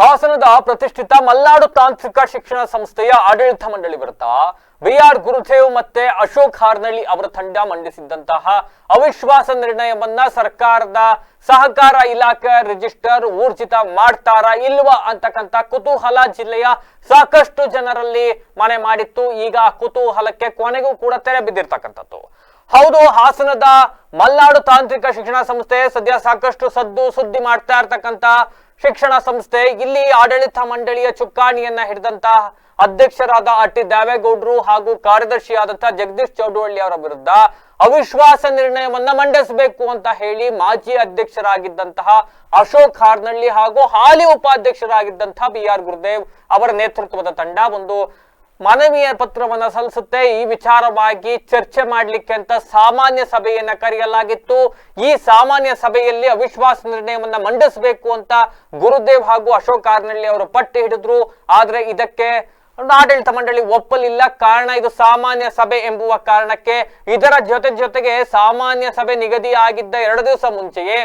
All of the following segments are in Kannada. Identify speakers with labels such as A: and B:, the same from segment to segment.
A: ಹಾಸನದ ಪ್ರತಿಷ್ಠಿತ ಮಲ್ನಾಡು ತಾಂತ್ರಿಕ ಶಿಕ್ಷಣ ಸಂಸ್ಥೆಯ ಆಡಳಿತ ಮಂಡಳಿ ವಿರುದ್ಧ ಬಿಆರ್ ಗುರುದೇವ್ ಮತ್ತೆ ಅಶೋಕ್ ಹಾರ್ನಳ್ಳಿ ಅವರ ತಂಡ ಮಂಡಿಸಿದ್ದಂತಹ ಅವಿಶ್ವಾಸ ನಿರ್ಣಯವನ್ನ ಸರ್ಕಾರದ ಸಹಕಾರ ಇಲಾಖೆ ರಿಜಿಸ್ಟರ್ ಊರ್ಜಿತ ಮಾಡ್ತಾರಾ ಇಲ್ವಾ ಅಂತಕ್ಕಂಥ ಕುತೂಹಲ ಜಿಲ್ಲೆಯ ಸಾಕಷ್ಟು ಜನರಲ್ಲಿ ಮನೆ ಮಾಡಿತ್ತು. ಈಗ ಕುತೂಹಲಕ್ಕೆ ಕೊನೆಗೂ ಕೂಡ ತೆರೆ ಬಿದ್ದಿರ್ತಕ್ಕಂಥದ್ದು. ಹೌದು, ಹಾಸನದ ಮಲ್ನಾಡು ತಾಂತ್ರಿಕ ಶಿಕ್ಷಣ ಸಂಸ್ಥೆ ಸದ್ಯ ಸಾಕಷ್ಟು ಸದ್ದು ಸುದ್ದಿ ಮಾಡ್ತಾ ಇರ್ತಕ್ಕಂತ ಶಿಕ್ಷಣ ಸಂಸ್ಥೆ, ಇಲ್ಲಿ ಆಡಳಿತ ಮಂಡಳಿಯ ಚುಕ್ಕಾಣಿಯನ್ನ ಹಿಡಿದಂತ ಅಧ್ಯಕ್ಷರಾದ ಆರ್ ಟಿ ದೇವೇಗೌಡರು ಹಾಗೂ ಕಾರ್ಯದರ್ಶಿಯಾದಂತಹ ಜಗದೀಶ್ ಚೌಡವಳ್ಳಿ ಅವರ ವಿರುದ್ಧ ಅವಿಶ್ವಾಸ ನಿರ್ಣಯವನ್ನ ಮಂಡಿಸಬೇಕು ಅಂತ ಹೇಳಿ ಮಾಜಿ ಅಧ್ಯಕ್ಷರಾಗಿದ್ದಂತಹ ಅಶೋಕ್ ಹಾರ್ನಳ್ಳಿ ಹಾಗೂ ಹಾಲಿ ಉಪಾಧ್ಯಕ್ಷರಾಗಿದ್ದಂತಹ ಬಿ ಆರ್ ಗುರುದೇವ್ ಅವರ ನೇತೃತ್ವದ ತಂಡ ಒಂದು ಮನವಿಯ ಪತ್ರವನ್ನು ಸಲ್ಲಿಸುತ್ತೆ. ಈ ವಿಚಾರವಾಗಿ ಚರ್ಚೆ ಮಾಡಲಿಕ್ಕೆ ಅಂತ ಸಾಮಾನ್ಯ ಸಭೆಯನ್ನ ಕರೆಯಲಾಗಿತ್ತು. ಈ ಸಾಮಾನ್ಯ ಸಭೆಯಲ್ಲಿ ಅವಿಶ್ವಾಸ ನಿರ್ಣಯವನ್ನ ಮಂಡಿಸಬೇಕು ಅಂತ ಗುರುದೇವ್ ಹಾಗೂ ಅಶೋಕ್ ಕಾರ್ನಳ್ಳಿ ಅವರು ಪಟ್ಟಿ ಹಿಡಿದ್ರು. ಆದ್ರೆ ಇದಕ್ಕೆ ಆಡಳಿತ ಮಂಡಳಿ ಒಪ್ಪಲಿಲ್ಲ. ಕಾರಣ ಇದು ಸಾಮಾನ್ಯ ಸಭೆ ಎಂಬುವ ಕಾರಣಕ್ಕೆ ಇದರ ಜೊತೆ ಜೊತೆಗೆ ಸಾಮಾನ್ಯ ಸಭೆ ನಿಗದಿ ಆಗಿದ್ದ ಎರಡು ದಿವಸ ಮುಂಚೆಯೇ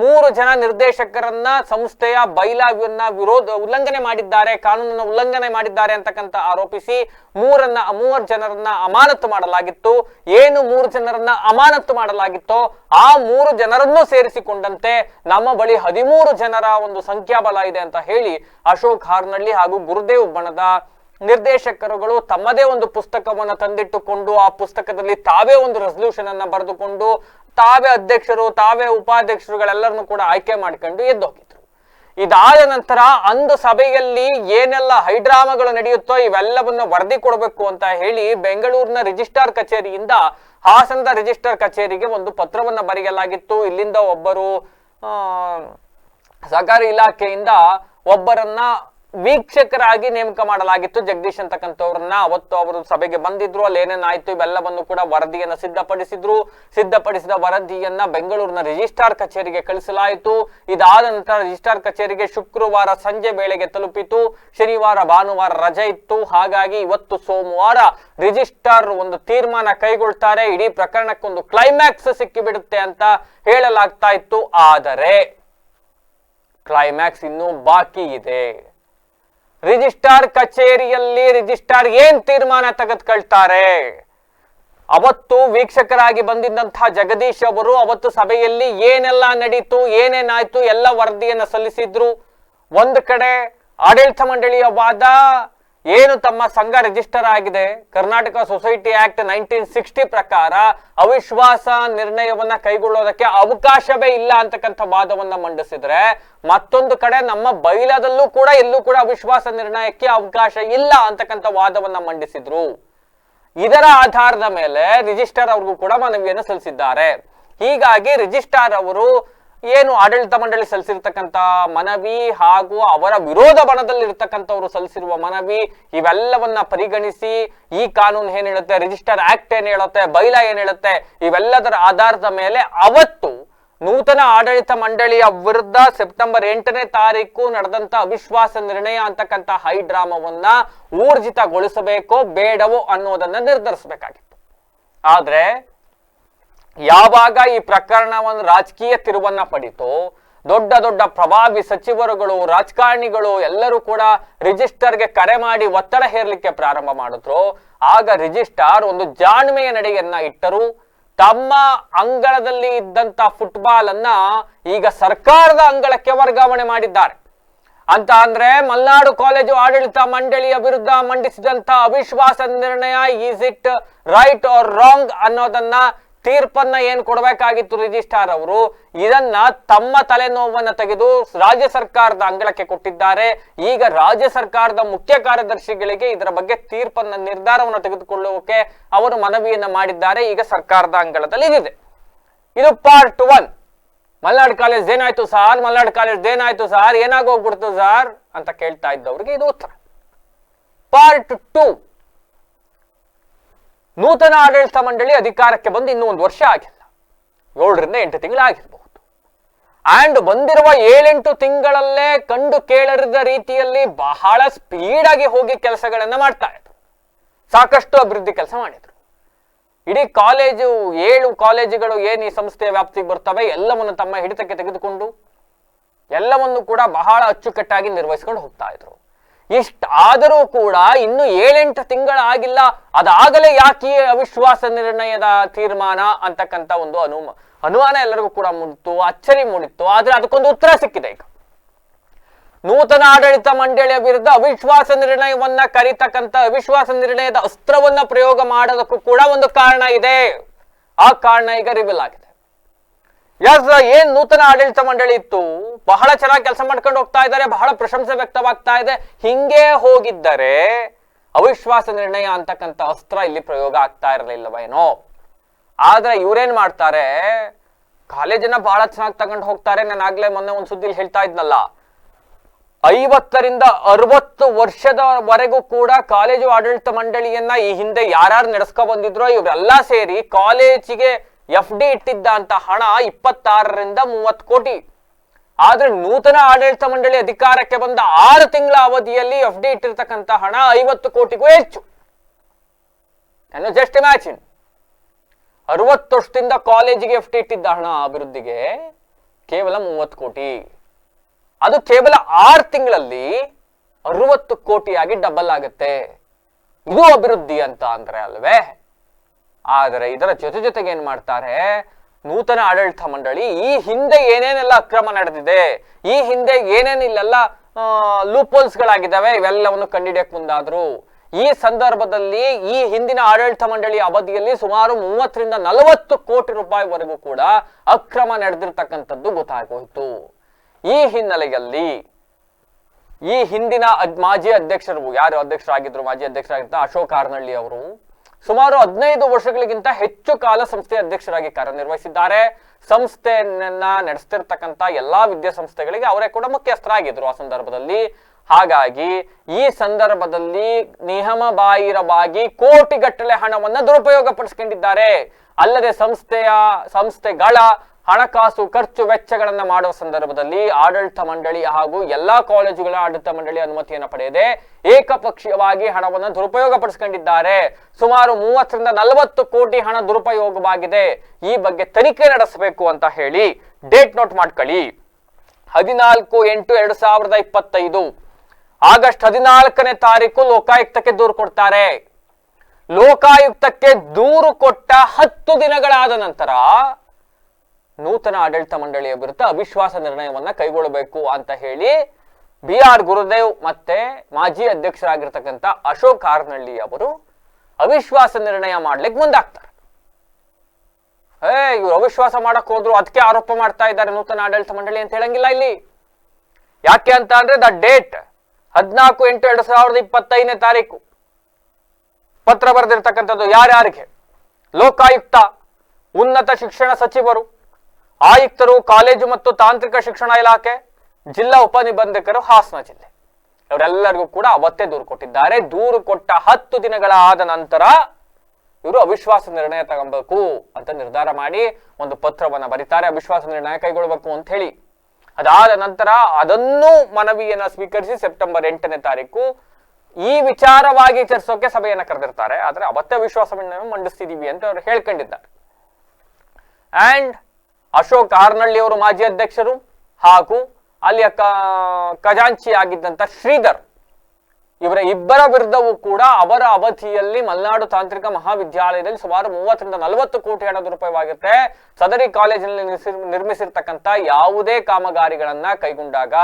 A: ಮೂರು ಜನ ನಿರ್ದೇಶಕರನ್ನ ಸಂಸ್ಥೆಯ ಬೈಲಾವನ್ನ ವಿರೋಧ ಉಲ್ಲಂಘನೆ ಮಾಡಿದ್ದಾರೆ, ಕಾನೂನನ್ನು ಉಲ್ಲಂಘನೆ ಮಾಡಿದ್ದಾರೆ ಅಂತಕ್ಕಂಥ ಆರೋಪಿಸಿ ಮೂರನ್ನ ಮೂವರು ಜನರನ್ನ ಅಮಾನತು ಮಾಡಲಾಗಿತ್ತು. ಏನು ಮೂರು ಜನರನ್ನ ಅಮಾನತು ಮಾಡಲಾಗಿತ್ತೋ ಆ ಮೂರು ಜನರನ್ನು ಸೇರಿಸಿಕೊಂಡಂತೆ ನಮ್ಮ ಬಳಿ ಹದಿಮೂರು ಜನರ ಒಂದು ಸಂಖ್ಯಾಬಲ ಇದೆ ಅಂತ ಹೇಳಿ ಅಶೋಕ್ ಹಾರ್ನಳ್ಳಿ ಹಾಗೂ ಗುರುದೇವ್ ಬಣದ ನಿರ್ದೇಶಕರುಗಳು ತಮ್ಮದೇ ಒಂದು ಪುಸ್ತಕವನ್ನು ತಂದಿಟ್ಟುಕೊಂಡು ಆ ಪುಸ್ತಕದಲ್ಲಿ ತಾವೇ ಒಂದು ರೆಸಲ್ಯೂಷನ್ ಅನ್ನ ಬರೆದುಕೊಂಡು ತಾವೇ ಅಧ್ಯಕ್ಷರು, ತಾವೇ ಉಪಾಧ್ಯಕ್ಷರುಗಳೆಲ್ಲರನ್ನು ಕೂಡ ಆಯ್ಕೆ ಮಾಡ್ಕೊಂಡು ಎದ್ದೋಗಿದ್ರು. ಇದಾದ ನಂತರ ಅಂದು ಸಭೆಯಲ್ಲಿ ಏನೆಲ್ಲ ಹೈಡ್ರಾಮಾಗಳು ನಡೆಯುತ್ತೋ ಇವೆಲ್ಲವನ್ನು ವರದಿ ಕೊಡಬೇಕು ಅಂತ ಹೇಳಿ ಬೆಂಗಳೂರಿನ ರಿಜಿಸ್ಟ್ರಾರ್ ಕಚೇರಿಯಿಂದ ಹಾಸನದ ರಿಜಿಸ್ಟ್ರಾರ್ ಕಚೇರಿಗೆ ಒಂದು ಪತ್ರವನ್ನ ಬರೆಯಲಾಗಿತ್ತು. ಇಲ್ಲಿಂದ ಒಬ್ಬರು ಸಹಕಾರಿ ಇಲಾಖೆಯಿಂದ ಒಬ್ಬರನ್ನ ವೀಕ್ಷಕರಾಗಿ ನೇಮಕ ಮಾಡಲಾಗಿತ್ತು ಜಗದೀಶ್ ಅಂತಕ್ಕಂಥವ್ರನ್ನ. ಅವತ್ತು ಅವರು ಸಭೆಗೆ ಬಂದಿದ್ರು, ಅಲ್ಲಿ ಏನೇನಾಯ್ತು ಇವೆಲ್ಲವನ್ನು ಕೂಡ ವರದಿಯನ್ನ ಸಿದ್ಧಪಡಿಸಿದ್ರು. ಸಿದ್ಧಪಡಿಸಿದ ವರದಿಯನ್ನ ಬೆಂಗಳೂರಿನ ರಿಜಿಸ್ಟ್ರಾರ್ ಕಚೇರಿಗೆ ಕಳಿಸಲಾಯಿತು. ಇದಾದ ನಂತರ ರಿಜಿಸ್ಟ್ರಾರ್ ಕಚೇರಿಗೆ ಶುಕ್ರವಾರ ಸಂಜೆ ವೇಳೆಗೆ ತಲುಪಿತು. ಶನಿವಾರ, ಭಾನುವಾರ ರಜೆ ಇತ್ತು. ಹಾಗಾಗಿ ಇವತ್ತು ಸೋಮವಾರ ರಿಜಿಸ್ಟ್ರಾರ್ ಒಂದು ತೀರ್ಮಾನ ಕೈಗೊಳ್ತಾರೆ. ಇಡೀ ಪ್ರಕರಣಕ್ಕೊಂದು ಕ್ಲೈಮ್ಯಾಕ್ಸ್ ಸಿಕ್ಕಿಬಿಡುತ್ತೆ ಅಂತ ಹೇಳಲಾಗ್ತಾ ಇತ್ತು. ಆದರೆ ಕ್ಲೈಮ್ಯಾಕ್ಸ್ ಇನ್ನೂ ಬಾಕಿ ಇದೆ. ರಿಜಿಸ್ಟ್ರಾರ್ ಕಚೇರಿಯಲ್ಲಿ ರಿಜಿಸ್ಟ್ರಾರ್ ಏನ್ ತೀರ್ಮಾನ ತೆಗೆದುಕೊಳ್ತಾರೆ? ಅವತ್ತು ವೀಕ್ಷಕರಾಗಿ ಬಂದಿದ್ದಂತಹ ಜಗದೀಶ್ ಅವರು ಅವತ್ತು ಸಭೆಯಲ್ಲಿ ಏನೆಲ್ಲ ನಡೀತು, ಏನೇನಾಯ್ತು, ಎಲ್ಲ ವರದಿಯನ್ನು ಸಲ್ಲಿಸಿದ್ರು. ಒಂದು ಕಡೆ ಆಡಳಿತ ಮಂಡಳಿಯ ವಾದ ಏನು ತಮ್ಮ ಸಂಘ ರಿಜಿಸ್ಟರ್ ಆಗಿದೆ? Karnataka society act nineteen sixty ಪ್ರಕಾರ ಅವಿಶ್ವಾಸ ನಿರ್ಣಯವನ್ನ ಕೈಗೊಳ್ಳೋದಕ್ಕೆ ಅವಕಾಶವೇ ಇಲ್ಲ ಅಂತಕ್ಕಂಥ ವಾದವನ್ನ ಮಂಡಿಸಿದ್ರೆ ಮತ್ತೊಂದು ಕಡೆ ನಮ್ಮ ಬೈಲದಲ್ಲೂ ಕೂಡ ಎಲ್ಲೂ ಕೂಡ ಅವಿಶ್ವಾಸ ನಿರ್ಣಯಕ್ಕೆ ಅವಕಾಶ ಇಲ್ಲ ಅಂತಕ್ಕಂಥ ವಾದವನ್ನ ಮಂಡಿಸಿದ್ರು. ಇದರ ಆಧಾರದ ಮೇಲೆ ರಿಜಿಸ್ಟರ್ ಅವ್ರಿಗೂ ಕೂಡ ಮನವಿಯನ್ನು ಸಲ್ಲಿಸಿದ್ದಾರೆ. ಹೀಗಾಗಿ ರಿಜಿಸ್ಟ್ರಾರ್ ಅವರು ಏನು ಆಡಳಿತ ಮಂಡಳಿ ಸಲ್ಲಿಸಿರ್ತಕ್ಕಂಥ ಮನವಿ ಹಾಗೂ ಅವರ ವಿರೋಧ ಬಣದಲ್ಲಿ ಇರ್ತಕ್ಕಂಥವ್ರು ಸಲ್ಲಿಸಿರುವ ಮನವಿ, ಇವೆಲ್ಲವನ್ನ ಪರಿಗಣಿಸಿ ಈ ಕಾನೂನು ಏನ್ ಹೇಳುತ್ತೆ ರಿಜಿಸ್ಟರ್ ಆಕ್ಟ್ ಏನ್ ಹೇಳುತ್ತೆ, ಬೈಲಾ ಏನ್ ಹೇಳುತ್ತೆ, ಇವೆಲ್ಲದರ ಆಧಾರದ ಮೇಲೆ ಅವತ್ತು ನೂತನ ಆಡಳಿತ ಮಂಡಳಿಯ ವಿರುದ್ಧ ಸೆಪ್ಟೆಂಬರ್ ಎಂಟನೇ ತಾರೀಕು ನಡೆದಂತ ಅವಿಶ್ವಾಸ ನಿರ್ಣಯ ಅಂತಕ್ಕಂಥ ಹೈಡ್ರಾಮವನ್ನ ಊರ್ಜಿತಗೊಳಿಸಬೇಕೋ ಬೇಡವೋ ಅನ್ನೋದನ್ನ ನಿರ್ಧರಿಸಬೇಕಾಗಿತ್ತು. ಆದ್ರೆ ಯಾವಾಗ ಈ ಪ್ರಕರಣವನ್ನು ರಾಜಕೀಯ ತಿರುವನ್ನ ಪಡಿತು, ದೊಡ್ಡ ದೊಡ್ಡ ಪ್ರಭಾವಿ ಸಚಿವರುಗಳು, ರಾಜಕಾರಣಿಗಳು ಎಲ್ಲರೂ ಕೂಡ ರಿಜಿಸ್ಟರ್ಗೆ ಕರೆ ಮಾಡಿ ಒತ್ತಡ ಹೇರ್ಲಿಕ್ಕೆ ಪ್ರಾರಂಭ ಮಾಡಿದ್ರು. ಆಗ ರಿಜಿಸ್ಟಾರ್ ಒಂದು ಜಾಣ್ಮೆಯ ನಡೆಯನ್ನ ಇಟ್ಟರು. ತಮ್ಮ ಅಂಗಳದಲ್ಲಿ ಇದ್ದಂತ ಫುಟ್ಬಾಲ್ ಅನ್ನ ಈಗ ಸರ್ಕಾರದ ಅಂಗಳಕ್ಕೆ ವರ್ಗಾವಣೆ ಮಾಡಿದ್ದಾರೆ. ಅಂತ ಅಂದ್ರೆ ಮಲ್ನಾಡು ಕಾಲೇಜು ಆಡಳಿತ ಮಂಡಳಿಯ ವಿರುದ್ಧ ಮಂಡಿಸಿದಂತ ಅವಿಶ್ವಾಸ ನಿರ್ಣಯ is it right or wrong ಅನ್ನೋದನ್ನ ತೀರ್ಪನ್ನ ಏನ್ ಕೊಡಬೇಕಾಗಿತ್ತು ರಿಜಿಸ್ಟ್ರಾರ್ ಅವರು? ಇದನ್ನ ತಮ್ಮ ತಲೆನೋವನ್ನ ತೆಗೆದು ರಾಜ್ಯ ಸರ್ಕಾರದ ಅಂಗಳಕ್ಕೆ ಕೊಟ್ಟಿದ್ದಾರೆ. ಈಗ ರಾಜ್ಯ ಸರ್ಕಾರದ ಮುಖ್ಯ ಕಾರ್ಯದರ್ಶಿಗಳಿಗೆ ಇದರ ಬಗ್ಗೆ ತೀರ್ಪನ್ನ, ನಿರ್ಧಾರವನ್ನು ತೆಗೆದುಕೊಳ್ಳುವಕ್ಕೆ ಅವರು ಮನವಿಯನ್ನ ಮಾಡಿದ್ದಾರೆ. ಈಗ ಸರ್ಕಾರದ ಅಂಗಳದಲ್ಲಿ ಇದಿದೆ. ಇದು ಪಾರ್ಟ್ ಒನ್ ಮಲ್ನಾಡ್ ಕಾಲೇಜ್ ಏನಾಯ್ತು ಸಾರ್? ಮಲ್ನಾಡ್ ಕಾಲೇಜ್ ಏನಾಯ್ತು ಸಾರ್? ಏನಾಗೋಗ್ಬಿಡ್ತು ಸಾರ್? ಅಂತ ಕೇಳ್ತಾ ಇದ್ದವ್ರಿಗೆ ಇದು ಉತ್ತರ. ಪಾರ್ಟ್ ಟು ನೂತನ ಆಡಳಿತ ಮಂಡಳಿ ಅಧಿಕಾರಕ್ಕೆ ಬಂದು ಇನ್ನೂ ಒಂದು ವರ್ಷ ಆಗಿಲ್ಲ. ಏಳರಿಂದ ಎಂಟು ತಿಂಗಳಾಗಿರ್ಬಹುದು. ಆ್ಯಂಡ್ ಬಂದಿರುವ ಏಳೆಂಟು ತಿಂಗಳಲ್ಲೇ ಕಂಡು ಕೇಳರಿದ ರೀತಿಯಲ್ಲಿ ಬಹಳ ಸ್ಪೀಡ್ ಆಗಿ ಹೋಗಿ ಕೆಲಸಗಳನ್ನು ಮಾಡ್ತಾ ಇದ್ರು. ಸಾಕಷ್ಟು ಅಭಿವೃದ್ಧಿ ಕೆಲಸ ಮಾಡಿದ್ರು. ಇಡೀ ಕಾಲೇಜು, ಏಳು ಕಾಲೇಜುಗಳು ಏನು ಈ ಸಂಸ್ಥೆಯ ವ್ಯಾಪ್ತಿಗೆ ಬರ್ತವೆ ಎಲ್ಲವನ್ನು ತಮ್ಮ ಹಿಡಿತಕ್ಕೆ ತೆಗೆದುಕೊಂಡು ಎಲ್ಲವನ್ನು ಕೂಡ ಬಹಳ ಅಚ್ಚುಕಟ್ಟಾಗಿ ನಿರ್ವಹಿಸ್ಕೊಂಡು ಹೋಗ್ತಾ ಇದ್ರು. ಇಷ್ಟಾದರೂ ಕೂಡ ಇನ್ನು ಏಳೆಂಟು ತಿಂಗಳಾಗಿಲ್ಲ, ಅದಾಗಲೇ ಯಾಕೆ ಅವಿಶ್ವಾಸ ನಿರ್ಣಯದ ತೀರ್ಮಾನ ಅಂತಕ್ಕಂಥ ಒಂದು ಅನುಮ ಅನುಮಾನ ಎಲ್ಲರಿಗೂ ಕೂಡ ಮೂಡಿತ್ತು, ಅಚ್ಚರಿ ಮೂಡಿತ್ತು, ಆದ್ರೆ ಅದಕ್ಕೊಂದು ಉತ್ತರ ಸಿಕ್ಕಿದೆ ಈಗ. ನೂತನ ಆಡಳಿತ ಮಂಡಳಿಯ ವಿರುದ್ಧ ಅವಿಶ್ವಾಸ ನಿರ್ಣಯವನ್ನ ಕರೀತಕ್ಕಂಥ ಅವಿಶ್ವಾಸ ನಿರ್ಣಯದ ಅಸ್ತ್ರವನ್ನ ಪ್ರಯೋಗ ಮಾಡೋದಕ್ಕೂ ಕೂಡ ಒಂದು ಕಾರಣ ಇದೆ. ಆ ಕಾರಣ ಈಗ ರಿವೀಲ್ ಆಗಿದೆ. ಎಸ್ ಏನ್ ನೂತನ ಆಡಳಿತ ಮಂಡಳಿ ಇತ್ತು? ಬಹಳ ಚೆನ್ನಾಗಿ ಕೆಲಸ ಮಾಡ್ಕೊಂಡು ಹೋಗ್ತಾ ಇದ್ದಾರೆ, ಬಹಳ ಪ್ರಶಂಸೆ ವ್ಯಕ್ತವಾಗ್ತಾ ಇದೆ. ಹಿಂಗೆ ಹೋಗಿದ್ದರೆ ಅವಿಶ್ವಾಸ ನಿರ್ಣಯ ಅಂತಕ್ಕಂಥ ಅಸ್ತ್ರ ಇಲ್ಲಿ ಪ್ರಯೋಗ ಆಗ್ತಾ ಇರಲಿಲ್ಲವೇನೋ ಆದ್ರೆ ಇವ್ರೇನ್ ಮಾಡ್ತಾರೆ? ಕಾಲೇಜನ್ನ ಬಹಳ ಚೆನ್ನಾಗಿ ತಗೊಂಡು ಹೋಗ್ತಾರೆ. ನಾನು ಆಗ್ಲೇ ಮೊನ್ನೆ ಒಂದ್ ಸುದ್ದಿಲಿ ಹೇಳ್ತಾ ಇದ್ನಲ್ಲ. ಐವತ್ತರಿಂದ ಅರವತ್ತು ವರ್ಷದವರೆಗೂ ಕೂಡ ಕಾಲೇಜು ಆಡಳಿತ ಮಂಡಳಿಯನ್ನ ಈ ಹಿಂದೆ ಯಾರ್ಯಾರು ನಡೆಸ್ಕೊ ಬಂದಿದ್ರೋ, ಇವರೆಲ್ಲ ಸೇರಿ ಕಾಲೇಜಿಗೆ ಎಫ್ ಡಿ ಇಟ್ಟಿದ್ದ ಅಂತ ಹಣ ಇಪ್ಪತ್ತಾರರಿಂದ ಮೂವತ್ತು ಕೋಟಿ. ಆದ್ರೆ ನೂತನ ಆಡಳಿತ ಮಂಡಳಿ ಅಧಿಕಾರಕ್ಕೆ ಬಂದ ಆರು ತಿಂಗಳ ಅವಧಿಯಲ್ಲಿ ಎಫ್ ಡಿ ಇಟ್ಟಿರ್ತಕ್ಕಂಥ ಹಣ ಐವತ್ತು ಕೋಟಿಗೂ ಹೆಚ್ಚು. ಜಸ್ಟ್ ಇಮ್ಯಾಜಿನ್ ಅರವತ್ತು ವರ್ಷದಿಂದ ಕಾಲೇಜಿಗೆ ಎಫ್ ಡಿ ಇಟ್ಟಿದ್ದ ಹಣ ಅಭಿವೃದ್ಧಿಗೆ ಕೇವಲ ಮೂವತ್ತು ಕೋಟಿ. ಅದು ಕೇವಲ ಆರು ತಿಂಗಳಲ್ಲಿ ಅರವತ್ತು ಕೋಟಿಯಾಗಿ ಡಬಲ್ ಆಗುತ್ತೆ. ಇದು ಅಭಿವೃದ್ಧಿ ಅಂತ ಅಂದ್ರೆ ಅಲ್ವೇ? ಆದರೆ ಇದರ ಜೊತೆ ಜೊತೆಗೆ ಏನ್ ಮಾಡ್ತಾರೆ? ನೂತನ ಆಡಳಿತ ಮಂಡಳಿ ಈ ಹಿಂದೆ ಏನೇನೆಲ್ಲ ಅಕ್ರಮ ನಡೆದಿದೆ, ಈ ಹಿಂದೆ ಏನೇನಿಲ್ಲೆಲ್ಲ ಲೂಪೋಲ್ಸ್ಗಳಾಗಿದ್ದಾವೆ ಇವೆಲ್ಲವನ್ನು ಕಂಡಿಡಿಯಕ್ ಮುಂದಾದ್ರು. ಈ ಸಂದರ್ಭದಲ್ಲಿ ಈ ಹಿಂದಿನ ಆಡಳಿತ ಮಂಡಳಿ ಅವಧಿಯಲ್ಲಿ ಸುಮಾರು ಮೂವತ್ತರಿಂದ ನಲವತ್ತು ಕೋಟಿ ರೂಪಾಯಿವರೆಗೂ ಕೂಡ ಅಕ್ರಮ ನಡೆದಿರ್ತಕ್ಕಂಥದ್ದು ಗೊತ್ತಾಗೋಯ್ತು ಈ ಹಿನ್ನೆಲೆಯಲ್ಲಿ ಈ ಹಿಂದಿನ ಮಾಜಿ ಅಧ್ಯಕ್ಷರು, ಯಾರು ಅಧ್ಯಕ್ಷರಾಗಿದ್ರು, ಮಾಜಿ ಅಧ್ಯಕ್ಷರಾಗಿದ್ದ ಅಶೋಕ್ ಹಾರ್ನಳ್ಳಿ ಅವರು ಸುಮಾರು ಹದಿನೈದು ವರ್ಷಗಳಿಗಿಂತ ಹೆಚ್ಚು ಕಾಲ ಸಂಸ್ಥೆಯ ಅಧ್ಯಕ್ಷರಾಗಿ ಕಾರ್ಯನಿರ್ವಹಿಸಿದ್ದಾರೆ. ಸಂಸ್ಥೆಯನ್ನ ನಡೆಸ್ತಿರ್ತಕ್ಕಂಥ ಎಲ್ಲಾ ವಿದ್ಯಾಸಂಸ್ಥೆಗಳಿಗೆ ಅವರೇ ಕೂಡ ಮುಖ್ಯಸ್ಥರಾಗಿದ್ರು ಆ ಸಂದರ್ಭದಲ್ಲಿ. ಹಾಗಾಗಿ ಈ ಸಂದರ್ಭದಲ್ಲಿ ನಿಯಮ ಬಾಹಿರವಾಗಿ ಕೋಟಿಗಟ್ಟಲೆ ಹಣವನ್ನ ದುರುಪಯೋಗ ಪಡಿಸ್ಕೊಂಡಿದ್ದಾರೆ ಅಲ್ಲದೆ ಸಂಸ್ಥೆಯ ಸಂಸ್ಥೆಗಳ ಹಣಕಾಸು ಖರ್ಚು ವೆಚ್ಚಗಳನ್ನು ಮಾಡುವ ಸಂದರ್ಭದಲ್ಲಿ ಆಡಳಿತ ಮಂಡಳಿ ಹಾಗೂ ಎಲ್ಲಾ ಕಾಲೇಜುಗಳ ಆಡಳಿತ ಮಂಡಳಿ ಅನುಮತಿಯನ್ನು ಪಡೆಯದೆ ಏಕಪಕ್ಷೀಯವಾಗಿ ಹಣವನ್ನು ದುರುಪಯೋಗ ಪಡಿಸ್ಕೊಂಡಿದ್ದಾರೆ ಸುಮಾರು ಮೂವತ್ತರಿಂದ ನಲವತ್ತು ಕೋಟಿ ಹಣ ದುರುಪಯೋಗವಾಗಿದೆ. ಈ ಬಗ್ಗೆ ತನಿಖೆ ನಡೆಸಬೇಕು ಅಂತ ಹೇಳಿ ಡೇಟ್ ನೋಟ್ ಮಾಡ್ಕೊಳ್ಳಿ. ಹದಿನಾಲ್ಕು ಎಂಟು ಎರಡು ಸಾವಿರದ ಇಪ್ಪತ್ತೈದು. ಆಗಸ್ಟ್ ಹದಿನಾಲ್ಕನೇ ತಾರೀಕು ಲೋಕಾಯುಕ್ತಕ್ಕೆ ದೂರು ಕೊಡ್ತಾರೆ. ಲೋಕಾಯುಕ್ತಕ್ಕೆ ದೂರು ಕೊಟ್ಟ ಹತ್ತು ದಿನಗಳಾದ ನಂತರ ನೂತನ ಆಡಳಿತ ಮಂಡಳಿಯ ವಿರುದ್ಧ ಅವಿಶ್ವಾಸ ನಿರ್ಣಯವನ್ನ ಕೈಗೊಳ್ಳಬೇಕು ಅಂತ ಹೇಳಿ ಬಿ ಆರ್ ಗುರುದೇವ್ ಮತ್ತೆ ಮಾಜಿ ಅಧ್ಯಕ್ಷರಾಗಿರ್ತಕ್ಕಂಥ ಅಶೋಕ್ ಕಾರ್ನಳ್ಳಿ ಅವರು ಅವಿಶ್ವಾಸ ನಿರ್ಣಯ ಮಾಡ್ಲಿಕ್ಕೆ ಮುಂದಾಗ್ತಾರೆ. ಏ ಇವ್ರು ಅವಿಶ್ವಾಸ ಮಾಡಕ್ ಹೋದ್ರು ಅದಕ್ಕೆ ಆರೋಪ ಮಾಡ್ತಾ ಇದ್ದಾರೆ ನೂತನ ಆಡಳಿತ ಮಂಡಳಿ ಅಂತ ಹೇಳಂಗಿಲ್ಲ ಇಲ್ಲಿ. ಯಾಕೆ ಅಂತ ಅಂದ್ರೆ ದ ಡೇಟ್ ಹದಿನಾಲ್ಕು ಎಂಟು ಎರಡು ಸಾವಿರದ ಇಪ್ಪತ್ತೈದನೇ ತಾರೀಕು. ಪತ್ರ ಬರೆದಿರ್ತಕ್ಕಂಥದ್ದು ಯಾರ್ಯಾರಿಗೆ? ಲೋಕಾಯುಕ್ತ, ಉನ್ನತ ಶಿಕ್ಷಣ ಸಚಿವರು. ಆಯುಕ್ತರು, ಕಾಲೇಜು ಮತ್ತು ತಾಂತ್ರಿಕ ಶಿಕ್ಷಣ ಇಲಾಖೆ, ಜಿಲ್ಲಾ ಉಪನಿಬಂಧಕರು ಹಾಸನ ಜಿಲ್ಲೆ. ಇವರೆಲ್ಲರಿಗೂ ಕೂಡ ಅವತ್ತೇ ದೂರು ಕೊಟ್ಟಿದ್ದಾರೆ. ದೂರು ಕೊಟ್ಟ ಹತ್ತು ದಿನಗಳ ಆದ ನಂತರ ಇವರು ಅವಿಶ್ವಾಸ ನಿರ್ಣಯ ತಗೊಬೇಕು ಅಂತ ನಿರ್ಧಾರ ಮಾಡಿ ಒಂದು ಪತ್ರವನ್ನ ಬರೀತಾರೆ. ಅವಿಶ್ವಾಸ ನಿರ್ಣಯ ಕೈಗೊಳ್ಳಬೇಕು ಅಂತ ಹೇಳಿ. ಅದಾದ ನಂತರ ಅದನ್ನು ಮನವಿಯನ್ನ ಸ್ವೀಕರಿಸಿ ಸೆಪ್ಟೆಂಬರ್ ಎಂಟನೇ ತಾರೀಕು ಈ ವಿಚಾರವಾಗಿ ಚರ್ಚೋಕೆ ಸಭೆಯನ್ನ ಕರೆದಿರ್ತಾರೆ. ಆದ್ರೆ ಅವತ್ತೇ ವಿಶ್ವಾಸ ನಿರ್ಣಯ ಮಂಡಿಸ್ತಿದೀವಿ ಅಂತ ಅವ್ರು ಹೇಳ್ಕೊಂಡಿದ್ದಾರೆ. ಅಂಡ್ ಅಶೋಕ್ ಆರ್ನಳ್ಳಿ ಅವರು ಮಾಜಿ ಅಧ್ಯಕ್ಷರು ಹಾಗೂ ಅಲ್ಲಿಯ ಖಜಾಂಚಿ ಆಗಿದ್ದಂತ ಶ್ರೀಧರ್ ಇವರ ಇಬ್ಬರ ವಿರುದ್ಧವೂ ಕೂಡ ಅವರ ಅವಧಿಯಲ್ಲಿ ಮಲೆನಾಡು ತಾಂತ್ರಿಕ ಮಹಾವಿದ್ಯಾಲಯದಲ್ಲಿ ಸುಮಾರು ಮೂವತ್ತರಿಂದ ನಲವತ್ತು ಕೋಟಿ ಹಣ ದುರುಪಯೋಗವಾಗುತ್ತೆ ಸದರಿ ಕಾಲೇಜಿನಲ್ಲಿ ನಿರ್ಮಿಸಿ- ನಿರ್ಮಿಸಿರ್ತಕ್ಕಂಥ ಯಾವುದೇ ಕಾಮಗಾರಿಗಳನ್ನ ಕೈಗೊಂಡಾಗ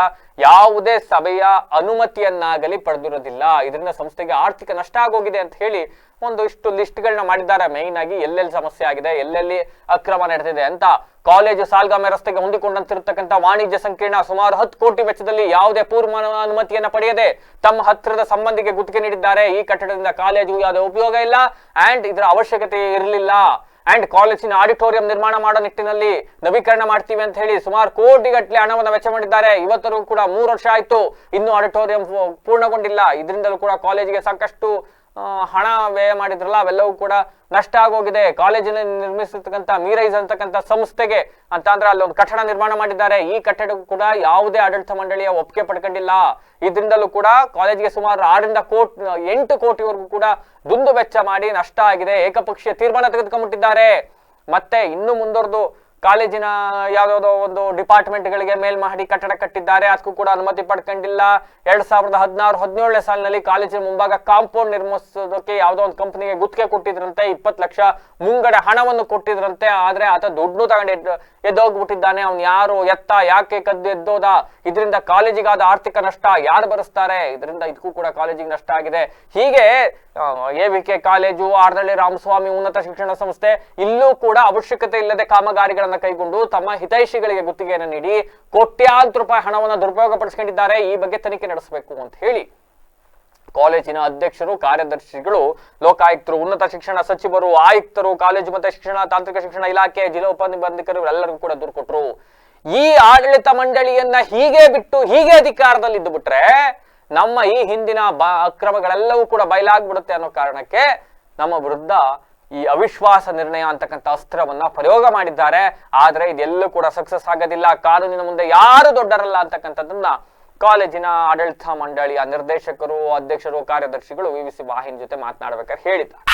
A: ಯಾವುದೇ ಸಭೆಯ ಅನುಮತಿಯನ್ನಾಗಲಿ ಪಡೆದಿರೋದಿಲ್ಲ ಇದರಿಂದ ಸಂಸ್ಥೆಗೆ ಆರ್ಥಿಕ ನಷ್ಟ ಆಗೋಗಿದೆ ಅಂತ ಹೇಳಿ ಒಂದು ಇಷ್ಟು ಲಿಸ್ಟ್ಗಳನ್ನ ಮಾಡಿದ್ದಾರೆ. ಮೈನ್ ಆಗಿ ಎಲ್ಲೆಲ್ಲಿ ಸಮಸ್ಯೆ ಆಗಿದೆ, ಎಲ್ಲೆಲ್ಲಿ ಅಕ್ರಮ ನಡೆದಿದೆ ಅಂತ ಕಾಲೇಜು ಸಾಲ್ಗಾಮೆ ರಸ್ತೆಗೆ ಹೊಂದಿಕೊಂಡಂತಿರತಕ್ಕಂಥ ವಾಣಿಜ್ಯ ಸಂಕೀರ್ಣ ಸುಮಾರು ಹತ್ತು ಕೋಟಿ ವೆಚ್ಚದಲ್ಲಿ ಯಾವುದೇ ಪೂರ್ವ ಅನುಮತಿಯನ್ನು ಪಡೆಯದೆ ತಮ್ಮ ಹತ್ತಿರದ ಸಂಬಂಧಿಗೆ ಗುತ್ತಿಗೆ ನೀಡಿದ್ದಾರೆ. ಈ ಕಟ್ಟಡದಿಂದ ಕಾಲೇಜು ಯಾವುದೇ ಉಪಯೋಗ ಇಲ್ಲ. ಅಂಡ್ ಇದರ ಅವಶ್ಯಕತೆ ಇರಲಿಲ್ಲ. ಅಂಡ್ ಕಾಲೇಜಿನ ಆಡಿಟೋರಿಯಂ ನಿರ್ಮಾಣ ಮಾಡೋ ನಿಟ್ಟಿನಲ್ಲಿ ನವೀಕರಣ ಮಾಡ್ತೀವಿ ಅಂತ ಹೇಳಿ ಸುಮಾರು ಕೋಟಿಗಟ್ಟಲೆ ಹಣವನ್ನು ವೆಚ್ಚ ಮಾಡಿದ್ದಾರೆ. ಇವತ್ತರೂ ಕೂಡ ಮೂರು ವರ್ಷ ಆಯ್ತು. ಇನ್ನೂ ಆಡಿಟೋರಿಯಂ ಪೂರ್ಣಗೊಂಡಿಲ್ಲ. ಇದರಿಂದಲೂ ಕೂಡ ಕಾಲೇಜಿಗೆ ಸಾಕಷ್ಟು ಹಣ ವ್ಯಯ ಮಾಡಿದ್ರಲ್ಲ, ಅವೆಲ್ಲವೂ ಕೂಡ ನಷ್ಟ ಆಗೋಗಿದೆ. ಕಾಲೇಜಿನಲ್ಲಿ ನಿರ್ಮಿಸಿರ್ತಕ್ಕಂಥ ಮೀರೈಸ್ ಅಂತಕ್ಕಂಥ ಸಂಸ್ಥೆಗೆ ಅಂತ ಅಂದ್ರೆ ಅಲ್ಲಿ ಒಂದು ಕಟ್ಟಡ ನಿರ್ಮಾಣ ಮಾಡಿದ್ದಾರೆ. ಈ ಕಟ್ಟಡಕ್ಕೂ ಕೂಡ ಯಾವುದೇ ಆಡಳಿತ ಮಂಡಳಿಯ ಒಪ್ಪಿಗೆ ಪಡ್ಕೊಂಡಿಲ್ಲ. ಇದರಿಂದಲೂ ಕೂಡ ಕಾಲೇಜಿಗೆ ಸುಮಾರು ಆರರಿಂದ ಕೋಟಿ, ಎಂಟು ಕೋಟಿವರೆಗೂ ಕೂಡ ದುಂದು ವೆಚ್ಚ ಮಾಡಿ ನಷ್ಟ ಆಗಿದೆ. ಏಕಪಕ್ಷೀಯ ತೀರ್ಮಾನ ತೆಗೆದುಕೊಂಡ್ಬಿಟ್ಟಿದ್ದಾರೆ. ಮತ್ತೆ ಇನ್ನು ಮುಂದುವರೆದು ಕಾಲೇಜಿನ ಯಾವ್ದಾವ್ದೋ ಒಂದು ಡಿಪಾರ್ಟ್ಮೆಂಟ್ ಡಿಪಾರ್ಟ್ಮೆಂಟ್ಗಳಿಗೆ ಮೇಲ್ಮಹಡಿ ಕಟ್ಟಡ ಕಟ್ಟಿದ್ದಾರೆ. ಅದಕ್ಕೂ ಕೂಡ ಅನುಮತಿ ಪಡ್ಕೊಂಡಿಲ್ಲ. ಎರಡ್ ಸಾವಿರದ ಹದಿನಾರು, ಹದಿನೇಳನೇ ಸಾಲಿನಲ್ಲಿ ಕಾಲೇಜಿನ ಮುಂಭಾಗ ಕಾಂಪೌಂಡ್ ನಿರ್ಮಿಸೋದಕ್ಕೆ ಯಾವ್ದೋ ಒಂದು ಕಂಪನಿಗೆ ಗುತ್ತಿಗೆ ಕೊಟ್ಟಿದ್ರಂತೆ. ಇಪ್ಪತ್ತು ಲಕ್ಷ ಮುಂಗಡೆ ಹಣವನ್ನು ಕೊಟ್ಟಿದ್ರಂತೆ. ಆದ್ರೆ ಆತ ದುಡ್ಡು ತಗೊಂಡು ಎದ್ದು, ಎದ್ದೋಗ್ಬಿಟ್ಟಿದ್ದಾನೆ. ಅವ್ನು ಯಾರು, ಎತ್ತ, ಯಾಕೆ ಕದ್ದು ಎದ್ದೋದ? ಇದರಿಂದ ಕಾಲೇಜಿಗಾದ ಆರ್ಥಿಕ ನಷ್ಟ ಯಾರು ಭರಿಸ್ತಾರೆ? ಇದರಿಂದ ಇದಕ್ಕೂ ಕೂಡ ಕಾಲೇಜಿಗೆ ನಷ್ಟ ಆಗಿದೆ. ಹೀಗೆ A V K college, Arnalli Ramaswamy ಉನ್ನತ ಶಿಕ್ಷಣ ಸಂಸ್ಥೆ, ಇಲ್ಲೂ ಕೂಡ ಅವಶ್ಯಕತೆ ಇಲ್ಲದೆ ಕಾಮಗಾರಿಗಳನ್ನ ಕೈಗೊಂಡು ತಮ್ಮ ಹಿತೈಷಿಗಳಿಗೆ ಗುತ್ತಿಗೆಯನ್ನು ನೀಡಿ ಕೋಟ್ಯಾಂತರ ರೂಪಾಯಿ ಹಣವನ್ನು ದುರುಪಯೋಗ ಪಡಿಸ್ಕೊಂಡಿದ್ದಾರೆ ಈ ಬಗ್ಗೆ ತನಿಖೆ ನಡೆಸಬೇಕು ಅಂತ ಹೇಳಿ. ಕಾಲೇಜಿನ ಅಧ್ಯಕ್ಷರು, ಕಾರ್ಯದರ್ಶಿಗಳು, ಲೋಕಾಯುಕ್ತರು, ಉನ್ನತ ಶಿಕ್ಷಣ ಸಚಿವರು, ಆಯುಕ್ತರು, ಕಾಲೇಜು ಮತ್ತೆ ಶಿಕ್ಷಣ, ತಾಂತ್ರಿಕ ಶಿಕ್ಷಣ ಇಲಾಖೆ, ಜಿಲ್ಲಾ ಉಪನಿಬಂಧಕರು ಎಲ್ಲರಿಗೂ ಕೂಡ ದೂರು ಈ ಆಡಳಿತ ಮಂಡಳಿಯನ್ನ ಹೀಗೆ ಬಿಟ್ಟು ಹೀಗೆ ಅಧಿಕಾರದಲ್ಲಿ ಇದ್ದು ಬಿಟ್ರೆ ನಮ್ಮ ಈ ಹಿಂದಿನ ಅಕ್ರಮಗಳೆಲ್ಲವೂ ಕೂಡ ಬಯಲಾಗ್ಬಿಡುತ್ತೆ ಅನ್ನೋ ಕಾರಣಕ್ಕೆ ನಮ್ಮ ವಿರುದ್ಧ ಈ ಅವಿಶ್ವಾಸ ನಿರ್ಣಯ ಅಂತಕ್ಕಂಥ ಅಸ್ತ್ರವನ್ನ ಪ್ರಯೋಗ ಮಾಡಿದ್ದಾರೆ. ಆದ್ರೆ ಇದೆಲ್ಲೂ ಕೂಡ ಸಕ್ಸಸ್ ಆಗೋದಿಲ್ಲ. ಕಾನೂನಿನ ಮುಂದೆ ಯಾರು ದೊಡ್ಡರಲ್ಲ ಅಂತಕ್ಕಂಥದ್ದನ್ನ ಕಾಲೇಜಿನ ಆಡಳಿತ ಮಂಡಳಿಯ ನಿರ್ದೇಶಕರು, ಅಧ್ಯಕ್ಷರು, ಕಾರ್ಯದರ್ಶಿಗಳು ವಿವಿಸಿ ವಾಹಿನಿ ಜೊತೆ ಮಾತನಾಡಬೇಕಾದ್ರೆ ಹೇಳಿದ್ದಾರೆ.